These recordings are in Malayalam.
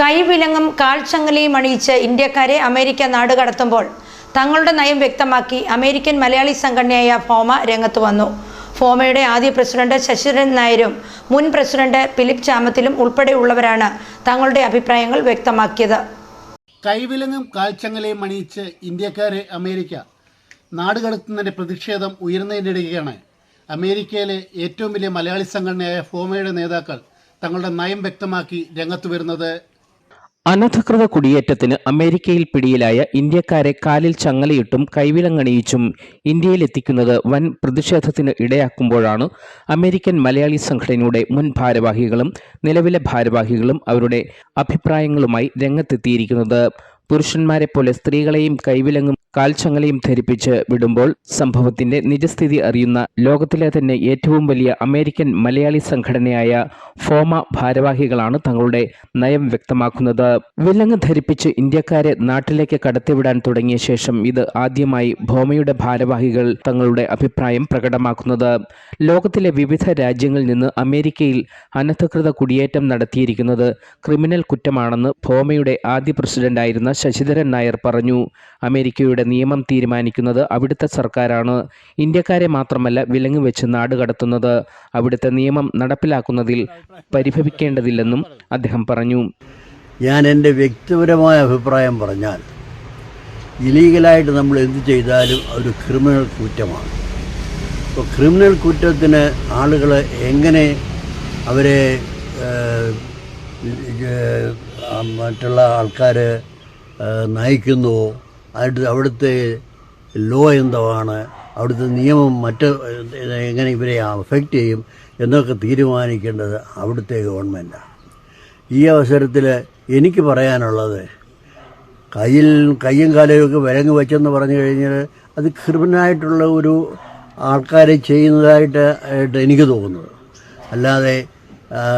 കൈവിലങ്ങും കാൽച്ചങ്ങലയും അണിയിച്ച് ഇന്ത്യക്കാരെ അമേരിക്ക നാടുകടത്തുമ്പോൾ തങ്ങളുടെ നയം വ്യക്തമാക്കി അമേരിക്കൻ മലയാളി സംഘടനയായ ഫോമ രംഗത്ത് വന്നു. ഫോമയുടെ ആദ്യ പ്രസിഡന്റ് ശശിധരൻ നായരും മുൻ പ്രസിഡന്റ് ഫിലിപ്പ് ചാമത്തിലും ഉൾപ്പെടെയുള്ളവരാണ് തങ്ങളുടെ അഭിപ്രായങ്ങൾ വ്യക്തമാക്കിയത്. കൈവിലങ്ങും കാൽച്ചങ്ങലയും അണിയിച്ച് ഇന്ത്യക്കാരെ അമേരിക്ക നാടുകടത്തുന്നതിന്റെ പ്രതിഷേധം ഉയർന്നതിനിടയ്ക്കാണ് അമേരിക്കയിലെ ഏറ്റവും വലിയ മലയാളി സംഘടനയായ ഫോമയുടെ നേതാക്കൾ തങ്ങളുടെ നയം വ്യക്തമാക്കി രംഗത്ത് വരുന്നത്. അനധികൃത കുടിയേറ്റത്തിന് അമേരിക്കയിൽ പിടിയിലായ ഇന്ത്യക്കാരെ കാലിൽ ചങ്ങലയിട്ടും കൈവിലങ്ങണിയിച്ചും ഇന്ത്യയിലെത്തിക്കുന്നത് വൻ പ്രതിഷേധത്തിന് ഇടയാക്കുമ്പോഴാണ് അമേരിക്കൻ മലയാളി സംഘടനയുടെ മുൻ ഭാരവാഹികളും നിലവിലെ ഭാരവാഹികളും അവരുടെ അഭിപ്രായങ്ങളുമായി രംഗത്തെത്തിയിരിക്കുന്നത്. പുരുഷന്മാരെ പോലെ സ്ത്രീകളെയും കൈവിലങ്ങും കാൽച്ചങ്ങലയും ധരിപ്പിച്ച് വിടുമ്പോൾ സംഭവത്തിന്റെ നിജസ്ഥിതി അറിയുന്ന ലോകത്തിലെ തന്നെ ഏറ്റവും വലിയ അമേരിക്കൻ മലയാളി സംഘടനയായ ഫോമ ഭാരവാഹികളാണ് തങ്ങളുടെ നയം വ്യക്തമാക്കുന്നത്. വിലങ്ങ് ധരിപ്പിച്ച് ഇന്ത്യക്കാരെ നാട്ടിലേക്ക് കടത്തിവിടാൻ തുടങ്ങിയ ശേഷം ഇത് ആദ്യമായി ഭോമയുടെ ഭാരവാഹികൾ തങ്ങളുടെ അഭിപ്രായം പ്രകടമാക്കുന്നത്. ലോകത്തിലെ വിവിധ രാജ്യങ്ങളിൽ നിന്ന് അമേരിക്കയിൽ അനധികൃത കുടിയേറ്റം നടത്തിയിരിക്കുന്നത് ക്രിമിനൽ കുറ്റമാണെന്ന് ഭോമയുടെ ആദ്യ പ്രസിഡന്റായിരുന്ന ശശിധരൻ നായർ പറഞ്ഞു. അമേരിക്കയുടെ നിയമം തീരുമാനിക്കുന്നത് അവിടുത്തെ സർക്കാരാണ്. ഇന്ത്യക്കാരെ മാത്രമല്ല വിലങ്ങ് വെച്ച് നാട് കടത്തുന്നത് അവിടുത്തെ നിയമം നടപ്പിലാക്കുന്നതിൽ പരിഭവിക്കേണ്ടതില്ലെന്നും അദ്ദേഹം പറഞ്ഞു. ഞാൻ എന്റെ വ്യക്തിപരമായ അഭിപ്രായം പറഞ്ഞാൽ ഇലീഗലായിട്ട് നമ്മൾ എന്ത് ചെയ്താലും ഒരു ക്രിമിനൽ കുറ്റമാണ്. അപ്പോൾ ക്രിമിനൽ കുറ്റത്തിന് ആളുകൾ എങ്ങനെ അവരെ മറ്റുള്ള ആൾക്കാർ നയിക്കുന്നുവോ? അടുത്ത് അവിടുത്തെ ലോ എന്താണ് അവിടുത്തെ നിയമം മറ്റ് എങ്ങനെ ഇവരെ അഫക്റ്റ് ചെയ്യും എന്നൊക്കെ തീരുമാനിക്കേണ്ടത് അവിടുത്തെ ഗവൺമെന്റാണ് ഈ അവസരത്തിൽ എനിക്ക് പറയാനുള്ളത് കയ്യിൽ കയ്യും കാലയൊക്കെ വിലങ്ങ് വെച്ചെന്ന് പറഞ്ഞു കഴിഞ്ഞാൽ അത് ക്രിമിനായിട്ടുള്ള ഒരു ആൾക്കാരെ ചെയ്യുന്നതായിട്ട് ആയിട്ട് എനിക്ക് തോന്നുന്നത്. അല്ലാതെ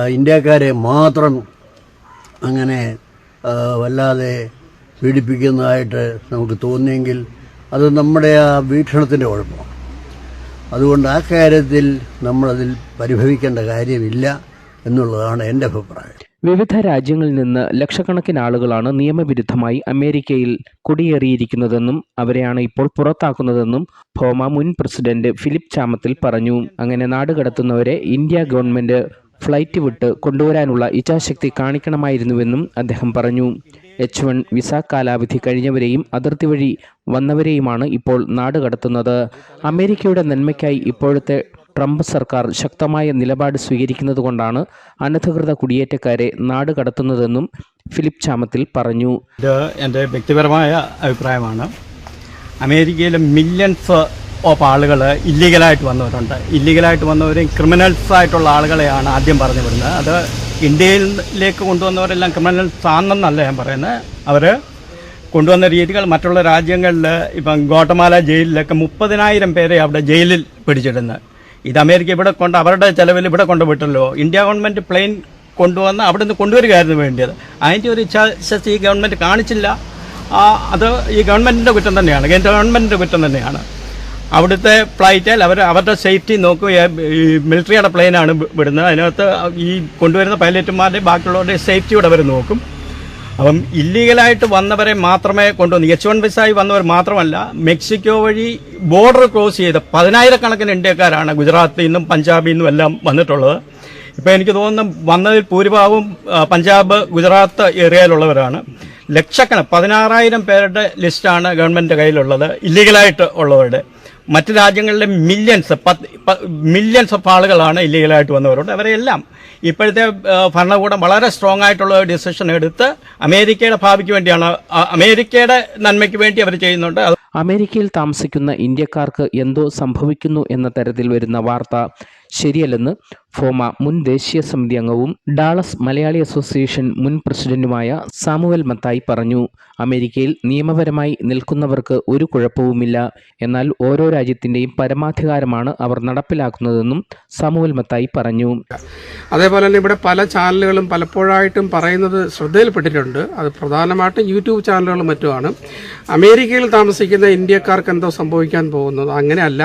ഇന്ത്യക്കാരെ മാത്രം അങ്ങനെ വല്ലാതെ പീഡിപ്പിക്കുന്നതായിട്ട് നമുക്ക് തോന്നിയെങ്കിൽ അത് നമ്മുടെ ആ വീക്ഷണത്തിന്റെ കുഴപ്പമാണ്. അതുകൊണ്ട് ആ കാര്യത്തിൽ നമ്മളതിൽ പരിഭവിക്കേണ്ട കാര്യമില്ല എന്നുള്ളതാണ് എന്റെ അഭിപ്രായം. വിവിധ രാജ്യങ്ങളിൽ നിന്ന് ലക്ഷക്കണക്കിന് ആളുകളാണ് നിയമവിരുദ്ധമായി അമേരിക്കയിൽ കുടിയേറിയിരിക്കുന്നതെന്നും അവരെയാണ് ഇപ്പോൾ പുറത്താക്കുന്നതെന്നും ഭോമ മുൻ പ്രസിഡന്റ് ഫിലിപ്പ് ചാമത്തിൽ പറഞ്ഞു. അങ്ങനെ നാട് കടത്തുന്നവരെ ഇന്ത്യ ഗവൺമെന്റ് ഫ്ലൈറ്റ് വിട്ട് കൊണ്ടുവരാനുള്ള ഇച്ഛാശക്തി കാണിക്കണമായിരുന്നുവെന്നും അദ്ദേഹം പറഞ്ഞു. എച്ച് വൺ വിസ കാലാവധി കഴിഞ്ഞവരെയും അതിർത്തി വഴി വന്നവരെയുമാണ് ഇപ്പോൾ നാട് കടത്തുന്നത്. അമേരിക്കയുടെ നന്മയ്ക്കായി ഇപ്പോഴത്തെ ട്രംപ് സർക്കാർ ശക്തമായ നിലപാട് സ്വീകരിക്കുന്നതുകൊണ്ടാണ് അനധികൃത കുടിയേറ്റക്കാരെ നാട് കടത്തുന്നതെന്നും ഫിലിപ്പ് ചാമത്തിൽ പറഞ്ഞു. ഇത് എന്റെ വ്യക്തിപരമായ അഭിപ്രായമാണ്. അമേരിക്കയിലെ മില്യൺസ് ഓഫ് ആളുകൾ ഇല്ലീഗലായിട്ട് വന്നവരുണ്ട്. ഇല്ലീഗലായിട്ട് വന്നവരെയും ക്രിമിനൽസ് ആയിട്ടുള്ള ആളുകളെയാണ് ആദ്യം പറഞ്ഞു വിടുന്നത്. അത് ഇന്ത്യയിലേക്ക് കൊണ്ടുവന്നവരെല്ലാം ക്രിമിനൽ ആണെന്നല്ല ഞാൻ പറയുന്നത് അവർ കൊണ്ടുവന്ന രീതികൾ മറ്റുള്ള രാജ്യങ്ങളിൽ ഇപ്പം ഗോട്ടമാല ജയിലിലൊക്കെ മുപ്പതിനായിരം പേരെ അവിടെ ജയിലിൽ പിടിച്ചിടുന്നത് ഇത് അമേരിക്ക ഇവിടെ കൊണ്ട് അവരുടെ ചെലവിൽ ഇവിടെ കൊണ്ടുപോയിട്ടല്ലോ. ഇന്ത്യ ഗവൺമെന്റ് പ്ലെയിൻ കൊണ്ടുവന്ന് അവിടെ നിന്ന് കൊണ്ടുവരികയായിരുന്നു വേണ്ടിയത്. അതിന്റെ ഒരു ഇച്ഛാശക്തി ഈ ഗവൺമെന്റ് കാണിച്ചില്ല. അത് ഈ ഗവൺമെന്റിന്റെ കുറ്റം തന്നെയാണ്. കേന്ദ്ര ഗവൺമെന്റിന്റെ കുറ്റം തന്നെയാണ്. അവിടുത്തെ ഫ്ലൈറ്റിൽ അവർ അവരുടെ സേഫ്റ്റി നോക്കുക. ഈ മിലിറ്ററിയുടെ പ്ലെയിനാണ് വിടുന്നത്. അതിനകത്ത് ഈ കൊണ്ടുവരുന്ന പൈലറ്റുമാരുടെ ബാക്കിയുള്ളവരുടെ സേഫ്റ്റിയോടെ അവർ നോക്കും. അപ്പം ഇല്ലീഗലായിട്ട് വന്നവരെ മാത്രമേ കൊണ്ടുവന്നു. എച്ച് വൺ വിസായി വന്നവർ മാത്രമല്ല മെക്സിക്കോ വഴി ബോർഡർ ക്രോസ് ചെയ്ത് പതിനായിരക്കണക്കിന് ഇന്ത്യക്കാരാണ് ഗുജറാത്തിൽ നിന്നും പഞ്ചാബിൽ നിന്നും എല്ലാം വന്നിട്ടുള്ളത്. ഇപ്പോൾ എനിക്ക് തോന്നുന്നു വന്നതിൽ ഭൂരിഭാഗവും പഞ്ചാബ് ഗുജറാത്ത് ഏരിയയിലുള്ളവരാണ്. ലക്ഷക്കണ പതിനാറായിരം പേരുടെ ലിസ്റ്റാണ് ഗവൺമെന്റ് കയ്യിലുള്ളത് ഇല്ലീഗലായിട്ട് ഉള്ളവരുടെ. മറ്റ് രാജ്യങ്ങളിലെ മില്യൺസ് പത്ത് മില്യൺസ് ഓഫ് ആളുകളാണ് ഇല്ലീഗലായിട്ട് വന്നവരുണ്ട് അവരെല്ലാം ഇപ്പോഴത്തെ ഭരണകൂടം വളരെ സ്ട്രോങ് ആയിട്ടുള്ള ഡിസിഷൻ എടുത്ത് അമേരിക്കയുടെ ഭാവിക്ക് വേണ്ടിയാണ് അമേരിക്കയുടെ നന്മയ്ക്ക് വേണ്ടി അവർ ചെയ്യുന്നുണ്ട്. അമേരിക്കയിൽ താമസിക്കുന്ന ഇന്ത്യക്കാർക്ക് എന്തോ സംഭവിക്കുന്നു എന്ന തരത്തിൽ വരുന്ന വാർത്ത ശരിയല്ലെന്ന് ഫോമ മുൻ ദേശീയ സമിതി അംഗവും ഡാളസ് മലയാളി അസോസിയേഷൻ മുൻ പ്രസിഡന്റുമായ സാമുവൽ മത്തായി പറഞ്ഞു അമേരിക്കയിൽ നിയമപരമായി നിൽക്കുന്നവർക്ക് ഒരു കുഴപ്പവുമില്ല. എന്നാൽ ഓരോ രാജ്യത്തിന്റെയും പരമാധികാരമാണ് അവർ നടപ്പിലാക്കുന്നതെന്നും സാമുവൽ മത്തായി പറഞ്ഞു. അതേപോലെ തന്നെ ഇവിടെ പല ചാനലുകളും പലപ്പോഴായിട്ടും പറയുന്നത് ശ്രദ്ധയിൽപ്പെട്ടിട്ടുണ്ട്. അത് പ്രധാനമായിട്ടും യൂട്യൂബ് ചാനലുകളും മറ്റുമാണ്. അമേരിക്കയിൽ താമസിക്കുന്ന ഇന്ത്യക്കാർക്ക് എന്തോ സംഭവിക്കാൻ പോകുന്നത്? അങ്ങനെയല്ല.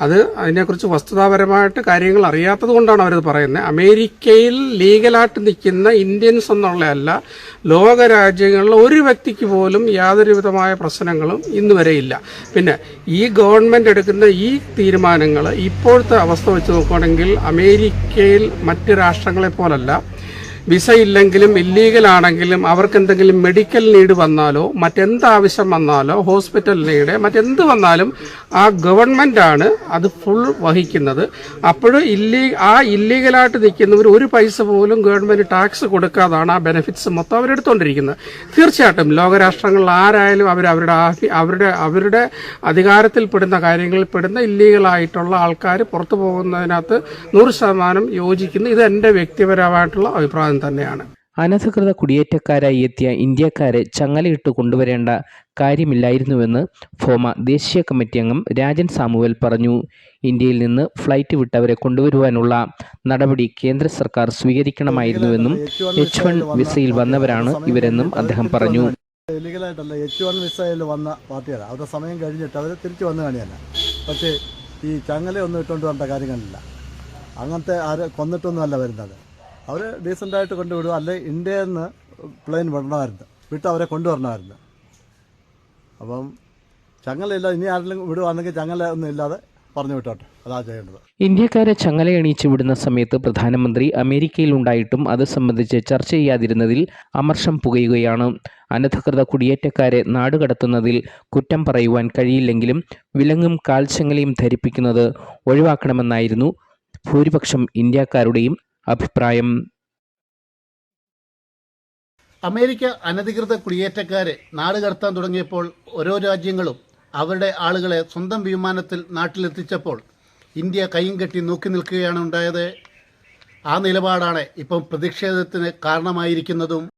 അത് അതിനെക്കുറിച്ച് വസ്തുതാപരമായിട്ട് കാര്യങ്ങൾ അറിയാത്തത് കൊണ്ടാണ് മാത്രമാണ് അവരത് പറയുന്നത് അമേരിക്കയിൽ ലീഗലായിട്ട് നിൽക്കുന്ന ഇന്ത്യൻസ് എന്നുള്ളതല്ല ലോക രാജ്യങ്ങളിൽ ഒരു വ്യക്തിക്ക് പോലും യാതൊരു വിധമായ പ്രശ്നങ്ങളും ഇന്ന് വരെയില്ല പിന്നെ ഈ ഗവൺമെന്റ് എടുക്കുന്ന ഈ തീരുമാനങ്ങൾ ഇപ്പോഴത്തെ അവസ്ഥ വെച്ച് നോക്കുകയാണെങ്കിൽ അമേരിക്കയിൽ മറ്റ് രാഷ്ട്രങ്ങളെ പോലല്ല വിസ ഇല്ലെങ്കിലും ഇല്ലീഗൽ ആണെങ്കിലും അവർക്ക് എന്തെങ്കിലും മെഡിക്കൽ നീഡ് വന്നാലോ മറ്റെന്ത് ആവശ്യം വന്നാലോ ഹോസ്പിറ്റൽ നീഡ് മറ്റെന്ത് വന്നാലും ആ ഗവൺമെന്റാണ് അത് ഫുൾ വഹിക്കുന്നത്. അപ്പോഴും ഇല്ലീ ആ ഇല്ലീഗലായിട്ട് നിൽക്കുന്നവർ ഒരു പൈസ പോലും ഗവൺമെന്റ് ടാക്സ് കൊടുക്കാതാണ് ആ ബെനിഫിറ്റ്സ് മൊത്തം അവരെടുത്തുകൊണ്ടിരിക്കുന്നത് തീർച്ചയായിട്ടും ലോകരാഷ്ട്രങ്ങളിൽ ആരായാലും അവർ അവരുടെ അവരുടെ അവരുടെ അധികാരത്തിൽ പെടുന്ന കാര്യങ്ങളിൽ പെടുന്ന ഇല്ലീഗലായിട്ടുള്ള ആൾക്കാർ പുറത്തു പോകുന്നതിനകത്ത് നൂറ് ശതമാനം യോജിക്കുന്നു. ഇത് എന്റെ വ്യക്തിപരമായിട്ടുള്ള അഭിപ്രായം തന്നെയാണ്. അനധികൃത കുടിയേറ്റക്കാരായി എത്തിയ ഇന്ത്യക്കാരെ ചങ്ങലയിട്ട് കൊണ്ടുവരേണ്ട കാര്യമില്ലായിരുന്നുവെന്ന് ഫോമ ദേശീയ കമ്മിറ്റി അംഗം രാജൻ സാമുവൽ പറഞ്ഞു. ഇന്ത്യയിൽ നിന്ന് ഫ്ലൈറ്റ് വിട്ടവരെ കൊണ്ടുവരുവാനുള്ള നടപടി കേന്ദ്ര സർക്കാർ സ്വീകരിക്കണമായിരുന്നുവെന്നും എച്ച് വൺ വിസയിൽ വന്നവരാണ് ഇവരെന്നും അദ്ദേഹം പറഞ്ഞു. ഇല്ലീഗലായിട്ടല്ല എച്ച് വൺ വിസയിൽ വന്ന പാർട്ടിയാണ് അവരുടെ സമയം കഴിഞ്ഞിട്ട് അവർ തിരിച്ചു വന്നു കാണിയല്ല പക്ഷേ ഈ ചങ്ങലയൊന്നും ഇട്ടുകൊണ്ട് വരേണ്ട കാര്യങ്ങളില്ല അങ്ങനത്തെ ആര് കൊന്നിട്ടൊന്നുമല്ല വരുന്നത്. അവർ ഡീസന്റായിട്ട് കൊണ്ടുവിടുക. അല്ലെ ഇന്ത്യയിൽ നിന്ന് പ്ലെയിൻ വിടണമായിരുന്നു. വിട്ട് അവരെ കൊണ്ടുവരണമായിരുന്നു. അപ്പം ചങ്ങലയില്ല ഇനി ആരെങ്കിലും വിടുവാണെങ്കിൽ ചങ്ങല ഒന്നും ഇല്ലാതെ പറഞ്ഞു വിട്ടോട്ടെ. അതാ ചെയ്യേണ്ടത്. ഇന്ത്യക്കാരെ ചങ്ങലയണിയിച്ച് വിടുന്ന സമയത്ത് പ്രധാനമന്ത്രി അമേരിക്കയിൽ ഉണ്ടായിട്ടും അത് സംബന്ധിച്ച് ചർച്ച ചെയ്യാതിരുന്നതിൽ അമർഷം പുകയുകയാണ്. അനധികൃത കുടിയേറ്റക്കാരെ നാടുകടത്തുന്നതിൽ കുറ്റം പറയുവാൻ കഴിയില്ലെങ്കിലും വിലങ്ങും കാൽച്ചങ്ങലയും ധരിപ്പിക്കുന്നത് ഒഴിവാക്കണമെന്നായിരുന്നു ഭൂരിപക്ഷം ഇന്ത്യക്കാരുടെയും അഭിപ്രായം. അമേരിക്ക അനധികൃത കുടിയേറ്റക്കാരെ നാട് കടത്താൻ തുടങ്ങിയപ്പോൾ ഓരോ രാജ്യങ്ങളും അവരുടെ ആളുകളെ സ്വന്തം വിമാനത്തിൽ നാട്ടിലെത്തിച്ചപ്പോൾ ഇന്ത്യ കൈയും കെട്ടി നോക്കി നിൽക്കുകയാണ് ഉണ്ടായത്. ആ നിലപാടാണ് ഇപ്പം പ്രതിഷേധത്തിന് കാരണമായിരിക്കുന്നതും.